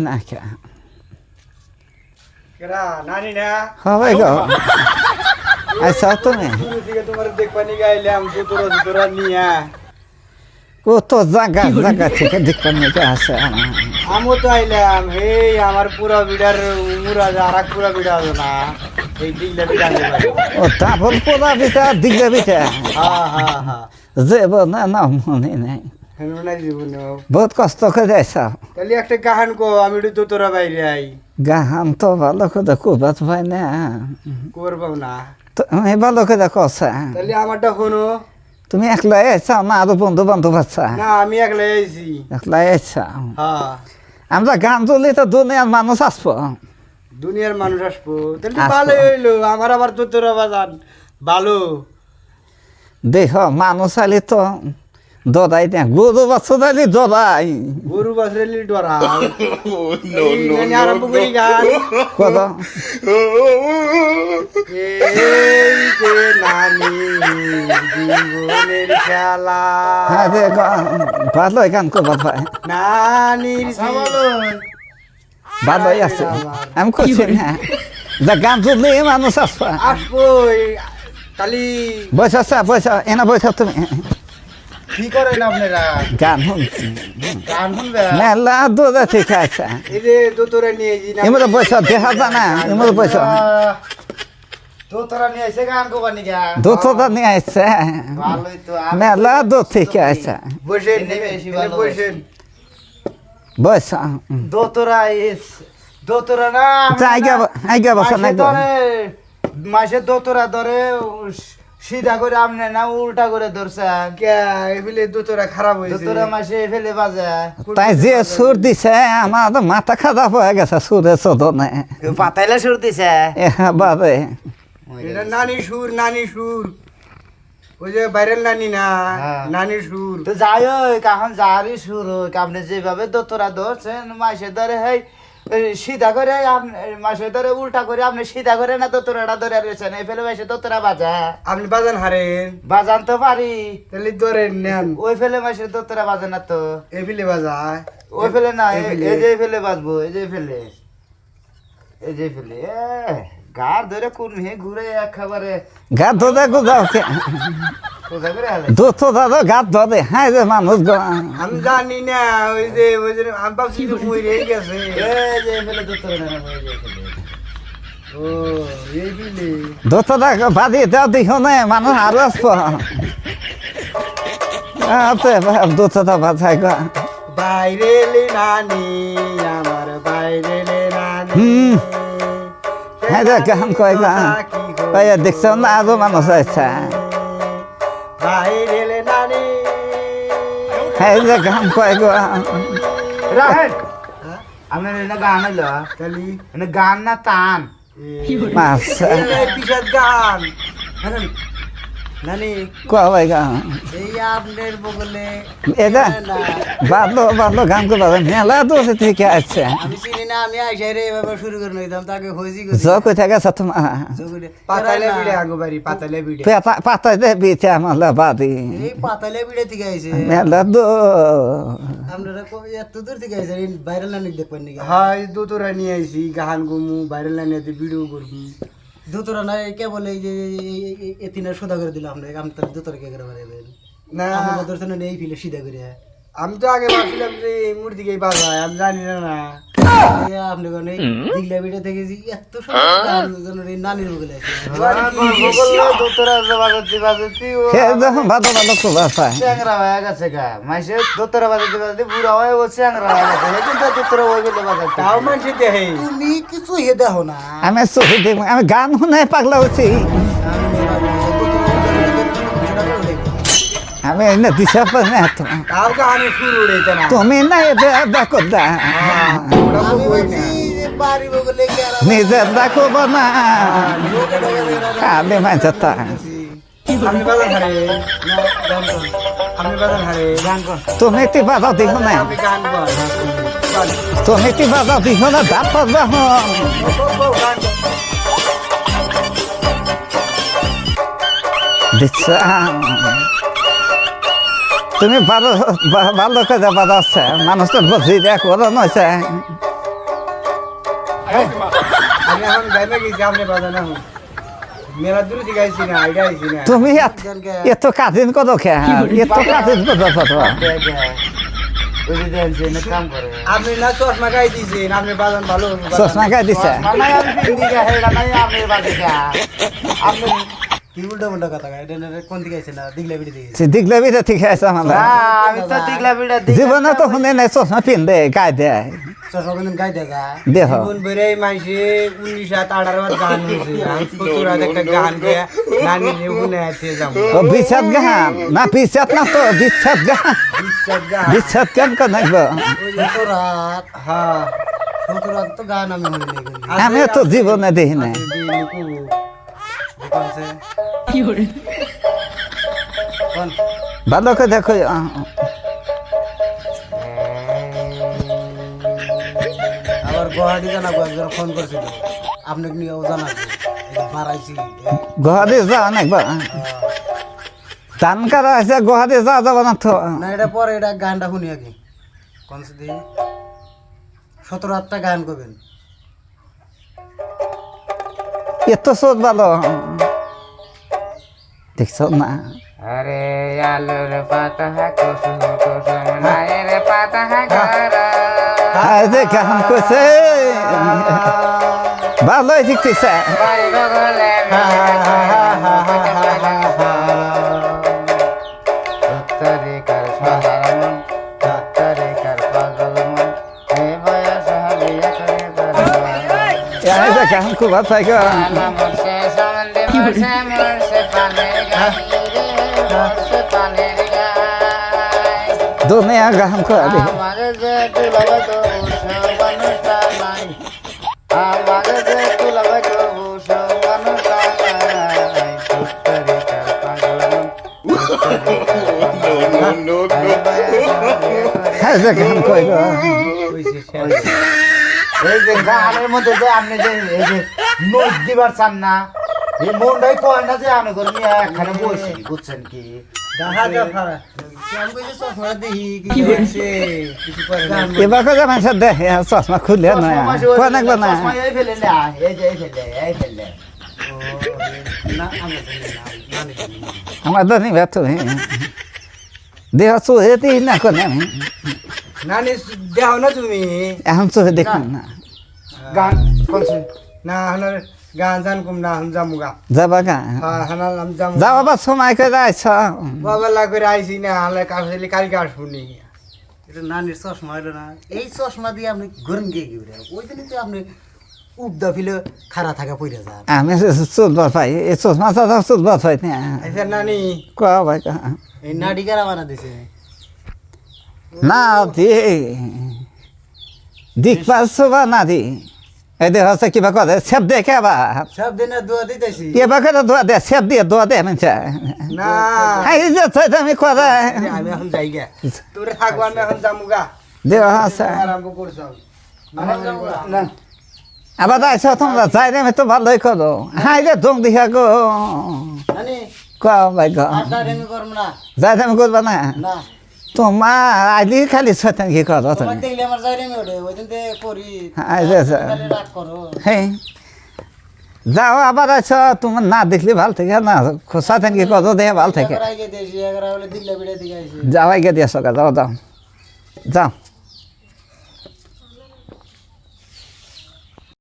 না কে কেরা নানি না হবে গো আইসাও তুমি তোমার দেখবানি গাইলাম জুতোরা জুতোরা নিয়া ও তো জাগা জাগা থেকে দেখবেন নাকি আছে আমিও তো আইলাম হে আমার পুরা বিড়ার মুরা আর এক পুরা বিড়া না এই দিকটা বিড়া ও তারপর পোড়া বিটা দিগলে বিটা হ্যাঁ হ্যাঁ হ্যাঁ যে না না মনে নাই বহুত কষ্ট করে তাহলে একটা কাহান কো আমি একটু দোতরা বাইরে আই। গাহান তো ভালো করে কুবাত পাই না। করবাম না। তুমি ভালো করে কষা তাহলে আমারটা শোনো। তুমি একলা আইসাও না আরও বন্ধু বান্ধব আছা? না আমি একলাই আইছি। একলা আইসাও হ্যাঁ। আমরা গান তুলি তো দুনিয়ার মানুষ আসব। দুনিয়ার মানুষ আসব। তাহলে ভালো হইল আমার আবার দোতরা বাজান। ভালো। দেখ মানুষ আলি তো দরাই দেয় গরু বাচ্চা দিলি দরাই গরু বাছরে ডরা। নো নো নো আরম্ভ করি গান কত? এই যে নানি জীবনের খেলা। হ্যাঁ রে ভালো গান করবার পাই নানির ভালোই আছে। আমি করছি না যা গান তুললি মানুষ আসবা। আসব কালি বসে আসা বসে এনা বসে তুমি। কি করেন আপনারা? গান শুনছি গান শুনবে মেলা দৌড়া ঠিক আছে এই যে দোতরা নিয়ে যাই না এমন বসে দেখা জানা এমন বসে দোতরা নিয়ে এসে গান করবার নিকা দুধটা নিয়ে আসছে ভালোই তো মেলা দুধ ঠিক আছে বসেন বসেন। বসে। দোতরা এস দোতরা না আইগা আইগা বসে না ধরে মাসে দোতরা ধরে সিধা করে আমনে না উল্টা করে ধরছে। এগুলি দোতরা খারাপ হয়েছে দোতরা মাসে ফেলে বাজে। তাই যে সুর দিছে আমার তো মাথা খারাপ হয়ে গেছে সুরে চোদনে। পাতাইলে সুর দিছে? এ বারে এটা নানি সুর নানি সুর। ওই যে ভাইরাল নানি না হ্যাঁ। নানি সুর। তো যাই হোক এখন যারই সুর হোক আপনি যেভাবে দোতরা ধরছেন মাসে ধরে হেই এই সিধা করে আপনি মাসে ধরে উল্টা করে আপনি সিধা করে না দোতরাটা ধরে রয়েছেন এই ফেলে মাসে দোতরা বাজা। আপনি বাজান হারেন বাজান তো পারি। তাহলে ধরেন নেন। ওই ফেলে মাসে দোতরা বাজে না তো। এই ফেলে বাজায়। ওই ফেলে না এই। যে ফেলে বাজবো এই যে ফেলে। এই যে ফেলে এ, গার ধরে কোন হে ঘুরে একেবারে গা ধরে গুজাও কোথা গাত ধরে। হ্যাঁ রে মানুষ আমি জানি না ওই যে ওই যে ভাবছি মরে গেছে। যে যে বাদি নে মানুষ আরও আসব। দুধ বাজাই গো। বাইরে নানি আমার বাইরে নানি। হ্যাঁ রে গান কয় দেখছ না আরও মানুষ আছে। হ্যাঁ রে গান কয় গো। রাহেন আমি এনে গান হইল এনে গান না তান। গান। নানি কয় গা এই আপনার বগলে এটা ভালো ভালো গান করবে মেলা দোষ থেকে আছে। আমি চিনি না আমি আইসাই রে এভাবে শুরু করে নিতাম তাকে হয়েছি গেছি জ কই থেকে আছে তোমার পাতালে বিড়ে আগো বাড়ি পাতালে বিড়ে। পেতা পাতা দে বিতে আমার বাদি এই পাতালে বিড়ে থেকে আইছে। মেলা দো। আপনারা কই এত দূর থেকে আইছে এই ভাইরাল লাইন দেখবেন নাকি? হ্যাঁ দুতরা নিয়ে আইছি গাহান গমু ভাইরাল লাইনে ভিডিও করবি। দুতরা না কে বলে এই যে এতিনা সোদা করে দিলাম আমরা। আমি তাহলে দুতরা কে করে বাড়াবেন না। আমার দর্শনে নেই ফিলে সিধা করে আমি তো আগে ভাবছিলাম যে এই মূর্তি কে বাজায় আমি জানি না না। আপনি কোন এই দিগলা বিটা থেকে যে এত নানির হয়ে হয়ে হয়ে আমি গান শুনে পাগলা হচ্ছি। আমি এনে দিশা পাই না তো তাও কাহানি শুরু রেতে না? তুমি না এটা দেখো দা বগলে নিজে দেখো না। আমি মাঝে তা আপনি বাজার হারে না গান কর আপনি বাজার হারে গান কর তুমি একটি বাজাও দিহ না। তুমি একটি বাজাও দিহ না দাঁত পারবা তুমি ভালো ভালো করে বাজাচ্ছে। মানুষ তো বুঝি দেখ ওরা নয়ছে তুমি এত কাঠিন কত খেয়ে এত কাঠিন কত আপনি না চশমা গাই দিয়েছেন আপনি বাজান ভালো চশমা গায়ে দিছে? আপনি কি উল্টা উল্টা কথা গাই এটা কোন দিকে আইছে না? দিগলা বিড়ি দিকে সে দিগলে বিতে ঠিক আছে আমার আমি তো টিকলা বিড়া দিই জীবনে তো চশমা গায়ে চশমা দেহ। বেড়ে মাইছে গান আমি একটা গান নানি ও গান? না না তো গান। গান। হ্যাঁ গান আমি আমি জীবনে দেখি নাই। আছে, দি, দেখো আবার গুয়াহাটি জানাব একজন ফোন করছিল। আপনাকে নিয়েও জানাব বাড়াইছি। গুহাতে যাওয়া নাকবো ধান কাটা আছে গুহাতে যাওয়া যাব না তো না এটা পরে এটা গানটা শুনি আগে। কোন দি সতেরো হাতটা গান করবেন। এত সোদ ভালো দেখছ? না আরে আলুর পাতা কুসুম কুসুম নায়ের পাতা আরে যে গান কইছে ভালোই শিখতেছে গান খুব ভালো থাকে দুনিয়া গান করে যে তুলবে তো মানুষটা নাই আমাকে যে তুলবে মন মধ্যে যে আপনি যে নোট দিবার চান না এই মনটাই কয় না যে আমি করে নিয়ে এখানে বসি বুঝছেন কি? দেখা যা ফারা। সে আমি কইছে চশমা করে। এবার কথা মানুষ দেখে খুলে না। আমার তো নিবে তুমি দেহ চোহে দিই না কোনে আমি নানি দেও না তুমি? এখন চোহে দেখুন না। গান না গান জান কুম না হান জামুগা যাবা গা? হ্যাঁ হানার নাম জামু। যাওয়া বা সময় করে আইছ বাবা করে আইছি না হালে কাছে কালকে আসব নি। এটা নানির চশমা হলো না। এই চশমা দিয়ে আপনি গরম গিয়ে করে? ওই দিনই তো আপনি উবদা ফিলে খারা থাকা পড়ে যান। আমি চুলবার পাই এই চশমা চাচা চুলবার পাই না। আচ্ছা নানি। কোয়া ভাই কোয়া। এই নাডি কারা বানা দিছে। না দি। দিক পাচ্ছ বা না দি। এই দেহ আছে কিবা করে সেপ দে? কেবা সব দিনে দোয়া দিতেছি। কিবা করে দোয়া দে সেপ দিয়ে দোয়া দে আমি না। এই যে তো আমি করে আমি এখন যাই গে। তোরে থাকব আমি এখন জামুগা দেহ আছে। আরম্ভ করছ। না। আবার আইসা তোমরা যাই রে আমি তো ভালোই করো। হাই রে দম দিহা গো। কোয়া ভাই গো। আড্ডা আমি করব না। যাই আমি করবা না। না। তোমার আইলি খালি ছয়তান কি করো তুমি হ্যাঁ যাও আবার আছ তোমার না দেখলে ভালো থেকে না ছয়তান কি করো দেহ ভালো থেকে। যাও আগে দিয়ে সকা যাও যাও। যাও।